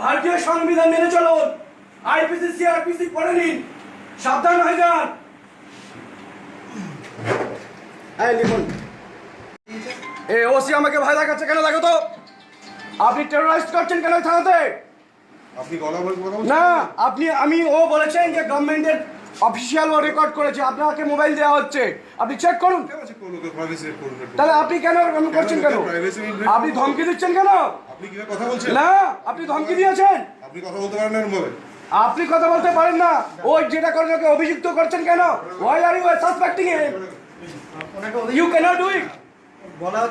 ভারতীয় সংবিধান মেনে চলুন। আইপিসি সিআরপিসি পড়ে নিন। সাবধান হয়ে যান। এই লিখুন এ ওসি আমাকে ভয় দেখাচ্ছে কেন? দেখো তো। আপনি টেরোরাইজ করছেন কেন থানাতে? আপনি গলা বলে না আপনি আমি ও বলেছেন যে গভর্নমেন্টের অফিসিয়াল ও রেকর্ড করেছে আপনাকে মোবাইল দেওয়া হচ্ছে। আপনি চেক করুন? তাহলে আপনি কেন এরকম করছেন কেন? আপনি ধমকি দিচ্ছেন কেন? আপনি কীভাবে কথা বলছেন? না আপনি ধমকি দিয়েছেন। আপনি কথা বলতে পারেন না ভাবে আপনি কথা বলতে পারেন না। ওই যেটা করেন ওকে অভিযুক্ত করছেন কেন? Why are you suspecting him you cannot do it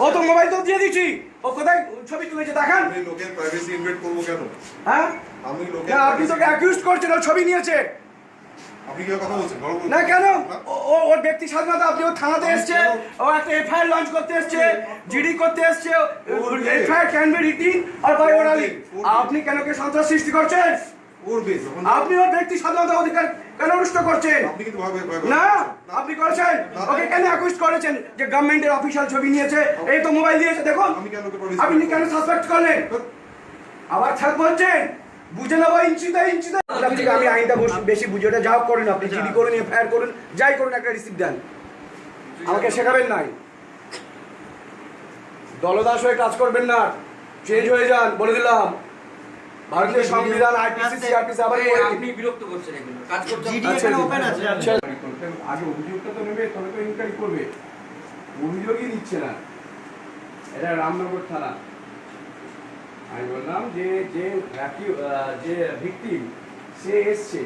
ও তো মোবাইল তো দিয়ে দিছি ও কোথায় ছবি তুলেছে দেখান। আমি লোকের প্রাইভেসি ইনভেট করব কেন? হ্যাঁ? আমি লোকের আপনি তোকে অ্যাকিউজ করছেন ও ছবি নিয়েছে। না কেন? ওর ব্যক্তি স্বাধীনতা আপনি ও থানাতে এসছে ও একটা এফআইআর লঞ্চ করতে এসছে জিডি করতে এসছে FIR can be written or by orally আপনি কেন কে সন্ত্রাস সৃষ্টি করছেন? আপনি ওর ব্যক্তি স্বাধীনতা অধিকার কেন নষ্ট করছেন? না আপনি করেছেন। ওকে কেন অ্যাকুইজ করেছেন যে গভর্নমেন্টের অফিসিয়াল ছবি নিয়েছে? এই তো মোবাইল দিয়েছে দেখুন। আপনি কেন সাসপেক্ট করলেন? আবার ছাড় বলছেন বুঝে ইঞ্চিতে আপনার থেকে আমি আইনটা বেশি বুঝে ওটা যাও করেন আপনি জিডি করুন এফআইআর করুন যাই করুন একটা রিসিপ্ট দেন। আমাকে শেখাবেন নাই। দলদাস হয়ে কাজ করবেন না। চেঞ্জ হয়ে যান বলে দিলাম। ভারতীয় সংবিধান আইপিসি সিআরপিসি আবার। আপনি বিরক্ত করছেন এগুলো। কাজ করতে আচ্ছা, এখানে ওপেন আছে। আচ্ছা। আগে অভিযোগটা তো নেবে তবে তো ইনকোয়ারি করবে। অভিযোগই দিচ্ছে না। এটা রামনগর থানা। আমি বললাম যে যে আহ, যে ভিকটিম সে এসছে।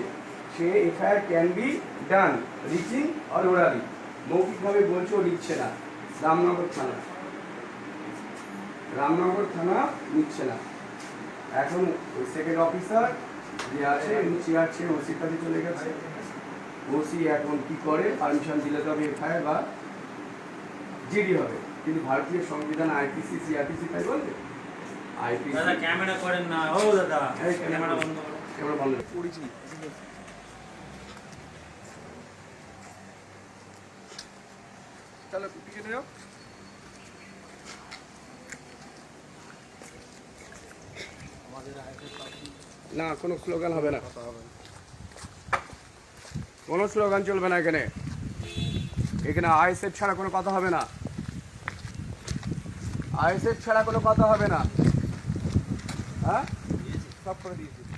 সে FIR can be done writing or orally মৌখিকভাবে বলছে ও লিখছে না। রামনগর থানা। রামনগর থানা নিচ্ছে না। এখন সেকেন্ড অফিসার যে আছে উনি চেয়ার ছেড়ে ওসির কাছে চলে গেছে। ওসি এখন কি করে? পারমিশন দিলে তবে এফআইআর বা জিডি হবে। কিন্তু ভারতীয় সংবিধান আইপিসি সিআরপিসি তাই বলবে দাদা ক্যামেরা করেন না। ও দাদা ক্যামেরা বন্ধ বন্ধ যাও না কোনো স্লোগান হবে না। কোনো স্লোগান চলবে না এখানে। এখানে আইএসএফ ছাড়া কোনো কথা হবে না। আইএসএফ ছাড়া কোনো কথা হবে না। হ্যাঁ সব করে দিয়েছি